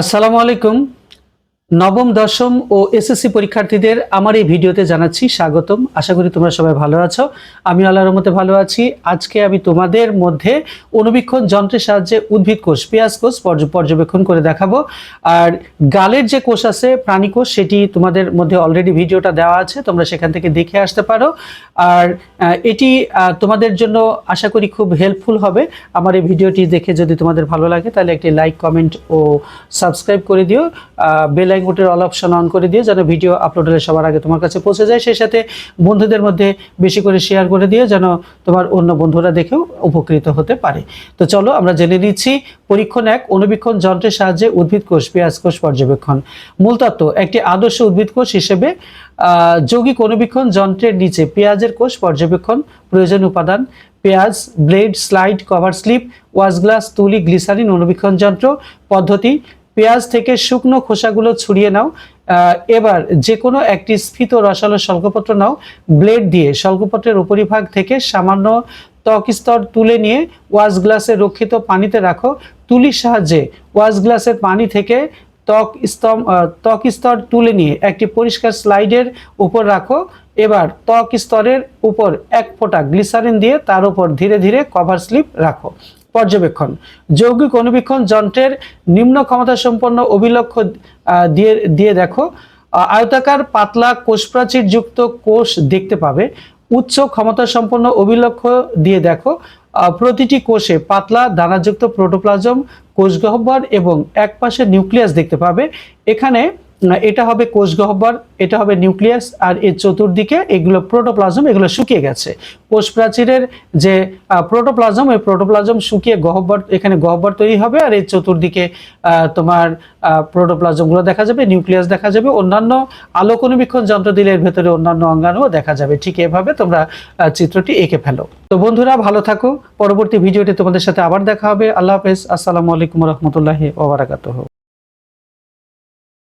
আসসালামু আলাইকুম। নবম, দশম ও এসএসসি পরীক্ষার্থীদের আমার এই ভিডিওতে জানাচ্ছি স্বাগতম। আশা করি তোমরা সবাই ভালো আছো। আমি আল্লাহর মতে ভালো আছি। আজকে আমি তোমাদের মধ্যে অনুবীক্ষণ যন্ত্রের সাহায্যে উদ্ভিদ কোষ, পেঁয়াজ কোষ পর্যবেক্ষণ করে দেখাবো। আর গালের যে কোষ আছে, প্রাণী কোষ, সেটি তোমাদের মধ্যে অলরেডি ভিডিওটা দেওয়া আছে। তোমরা সেখান থেকে দেখে আসতে পারো। আর এটি তোমাদের জন্য আশা করি খুব হেল্পফুল হবে। আমার এই ভিডিওটি দেখে যদি তোমাদের ভালো লাগে, তাহলে একটি লাইক কমেন্ট ও সাবস্ক্রাইব করে দিও। বেল আইকনটির অল অপশন অন করে দিও যেন ভিডিও আপলোড হলে সবার আগে তোমার কাছে পৌঁছে যায়। সেই সাথে বন্ধুদের মধ্যে বেশি করে শেয়ার করে দিও যেন তোমার অন্য বন্ধুরা দেখেও উপকৃত হতে পারে। তো চলো আমরা জেনে নিচ্ছি, পরীক্ষণ এক অনুবীক্ষণ যন্ত্রের সাহায্যে উদ্ভিদ কোষ, পেঁয়াজ কোষ পর্যবেক্ষণ। মূল তত্ত্ব, একটি আদর্শ উদ্ভিদ কোষ হিসেবে যৌগিক অনুবীক্ষণ যন্ত্রের নিচে পেঁয়াজের কোষ পর্যবেক্ষণ প্রয়োজন উপাদান। পেঁয়াজ blade slide cover slip watch glass তুলি গ্লিসারিন অনুবীক্ষণ যন্ত্র পদ্ধতি পেঁয়াজ থেকে শুকনো খোসাগুলো ছড়িয়ে নাও। এবার যে কোনো একটি স্ফীত রসালো শল্কপত্র নাও। ব্লেড দিয়ে শল্কপত্রের উপরিভাগ থেকে সামান্য ত্বক স্তর তুলে নিয়ে ওয়াশ গ্লাসে রক্ষিত পানিতে রাখো। তুলির সাহায্যে ওয়াশ গ্লাসের পানি থেকে ত্বক স্তম ত্বক স্তর তুলে নিয়ে একটি পরিষ্কার স্লাইডের উপর রাখো। এবার ত্বক স্তরের উপর এক ফোঁটা গ্লিসারিন দিয়ে তার উপর ধীরে ধীরে কভার স্লিপ রাখো। পর্যবেক্ষণ। যৌগিক অনুবীক্ষণ যন্ত্রের নিম্ন ক্ষমতা সম্পন্ন অভিলক্ষ আহ, দিয়ে দিয়ে দেখো আয়তাকার পাতলা কোষপ্রাচীর যুক্ত কোষ দেখতে পাবে। উচ্চ ক্ষমতা সম্পন্ন অভিলক্ষ দিয়ে দেখো প্রতিটি কোষে পাতলা দানাযুক্ত প্রোটোপ্লাজম কোষগহ্বর এবং একপাশে নিউক্লিয়াস দেখতে পাবে। এখানে এটা হবে কোষ গহ্বর এটা হবে নিউক্লিয়াস, আর এর চতুর্দিকে এগুলো প্রোটোপ্লাজম, এগুলো শুকিয়ে গেছে। কোষ প্রাচীরের যে প্রোটোপ্লাজম, ওই প্রোটোপ্লাজম শুকিয়ে গহ্বর, এখানে গহ্বর তৈরি হবে, আর এর চতুর্দিকে তোমার প্রোটোপ্লাজমগুলো দেখা যাবে, নিউক্লিয়াস দেখা যাবে, অন্যান্য আলোক অনুবীক্ষণ যন্ত্র দিলে এর ভেতরে অন্যান্য অঙ্গাণুও দেখা যাবে। ঠিক এভাবে তোমরা চিত্রটি এঁকে ফেলো। তো বন্ধুরা, ভালো থাকো, পরবর্তী ভিডিওটি তোমাদের সাথে আবার দেখা হবে। আল্লাহ হাফেজ, আসসালামু আলাইকুম রহমতুল্লাহি ওবরাকাতুহ